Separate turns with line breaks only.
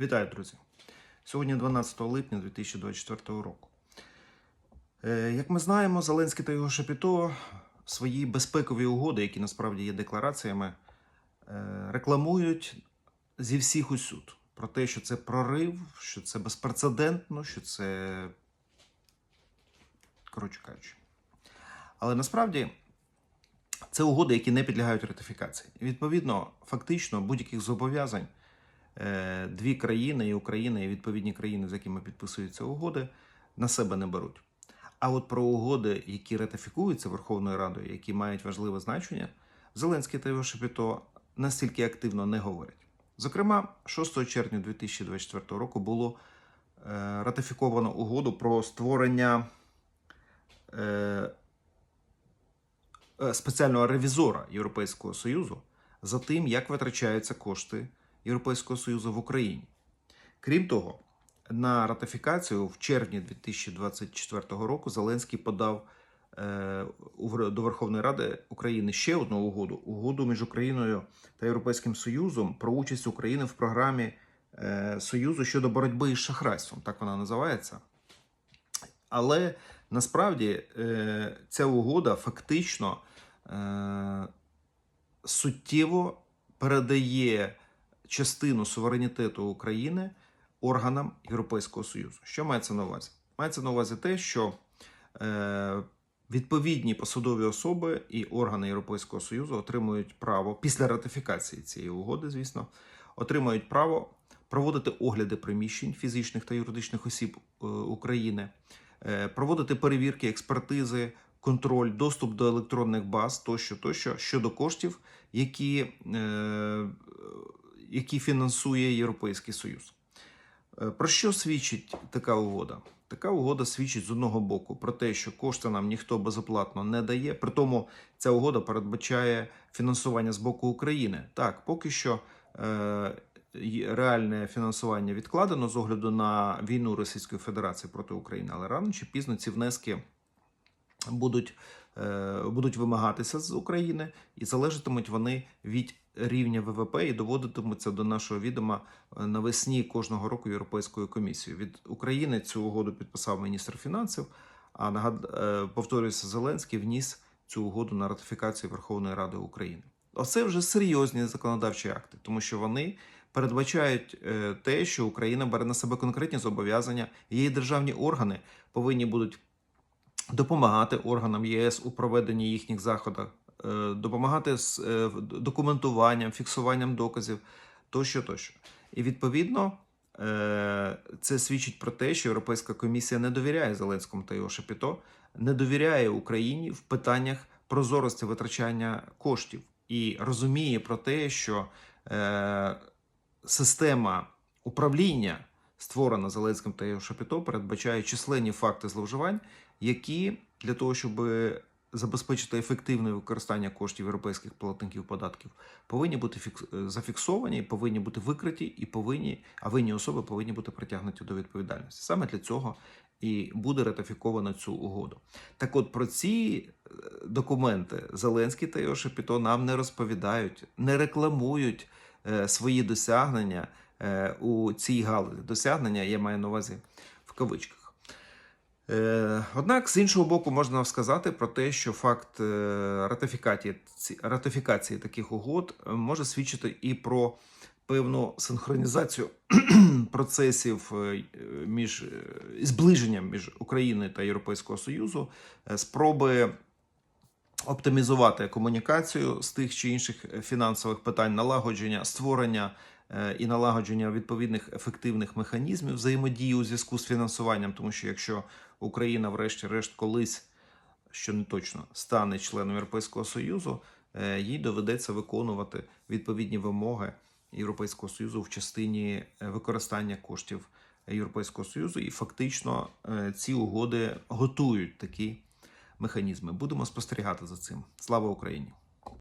Вітаю, друзі! Сьогодні 12 липня 2024 року. Е, Як ми знаємо, Зеленський та його Шапіто свої безпекові угоди, які насправді є деклараціями, е, рекламують зі всіх усюд про те, що це прорив, що це безпрецедентно, що це. Коротше кажучи. Але насправді це угоди, які не підлягають ратифікації. Відповідно, фактично, будь-яких зобов'язань дві країни, і Україна, і відповідні країни, з якими підписуються угоди, на себе не беруть. А от про угоди, які ратифікуються Верховною Радою, які мають важливе значення, Зеленський та його Шепіто настільки активно не говорять. Зокрема, 6 червня 2024 року було е, ратифіковано угоду про створення е, е, спеціального ревізора Європейського Союзу за тим, як витрачаються кошти Європейського Союзу в Україні. Крім того, на ратифікацію в червні 2024 року Зеленський подав е, до Верховної Ради України ще одну угоду угоду між Україною та Європейським Союзом про участь України в програмі е, Союзу щодо боротьби із шахрайством. Так вона називається. Але насправді е, ця угода фактично суттєво передає частину суверенітету України органам Європейського Союзу. Що мається на увазі? Мається на увазі те, що е, відповідні посадові особи і органи Європейського Союзу отримують право після ратифікації цієї угоди, звісно, отримають право проводити огляди приміщень фізичних та юридичних осіб е, України, е, проводити перевірки, експертизи, контроль, доступ до електронних баз тощо, тощо щодо коштів, які, е, які фінансує Європейський Союз. Е, Про що свідчить така угода? Така угода свідчить з одного боку про те, що кошти нам ніхто безоплатно не дає. При тому ця угода передбачає фінансування з боку України. Так, поки що е, реальне фінансування відкладено з огляду на війну Російської Федерації проти України, але рано чи пізно ці внески будуть, будуть вимагатися з України, і залежатимуть вони від рівня ВВП і доводитимуться до нашого відома е, навесні кожного року Європейською комісією. Від України цю угоду підписав міністр фінансів. А нагад... е, повторюється, Зеленський вніс цю угоду на ратифікацію Верховної Ради України. Оце вже серйозні законодавчі акти, тому що вони передбачають е, те, що Україна бере на себе конкретні зобов'язання. Її державні органи повинні будуть допомагати органам ЄС у проведенні їхніх заходів, е, допомагати з е, документуванням, фіксуванням доказів тощо, тощо. І відповідно е, це свідчить про те, що Європейська комісія не довіряє Зеленському та його Шепіто, не довіряє Україні в питаннях прозорості витрачання коштів і розуміє про те, що е, система управління, створена Зеленським та його Шапіто, передбачає численні факти зловживань, які для того, щоб забезпечити ефективне використання коштів європейських платників податків, повинні бути е, зафіксовані, повинні бути викриті і повинні, а винні особи повинні бути притягнуті до відповідальності. Саме для цього і буде ратифіковано цю угоду. Так от про ці е, документи Зеленський та його Шапіто нам не розповідають, не рекламують е, свої досягнення е, у цій галузі. Досягнення я маю на увазі в кавичках. Е, Однак, з іншого боку, можна сказати про те, що факт е, ратифікації, ці- ратифікації таких угод е, може свідчити і про певну синхронізацію процесів між зближенням між Україною та Європейського Союзу, спроби оптимізувати комунікацію з тих чи інших фінансових питань, налагодження створення і налагодження відповідних ефективних механізмів взаємодії у зв'язку з фінансуванням, тому що якщо Україна, врешті-решт, колись, що не точно, стане членом Європейського Союзу, е, їй доведеться виконувати відповідні вимоги Європейського Союзу в частині е, використання коштів Європейського Союзу, і фактично е, ці угоди готують такі механізми. Будемо спостерігати за цим. Слава Україні!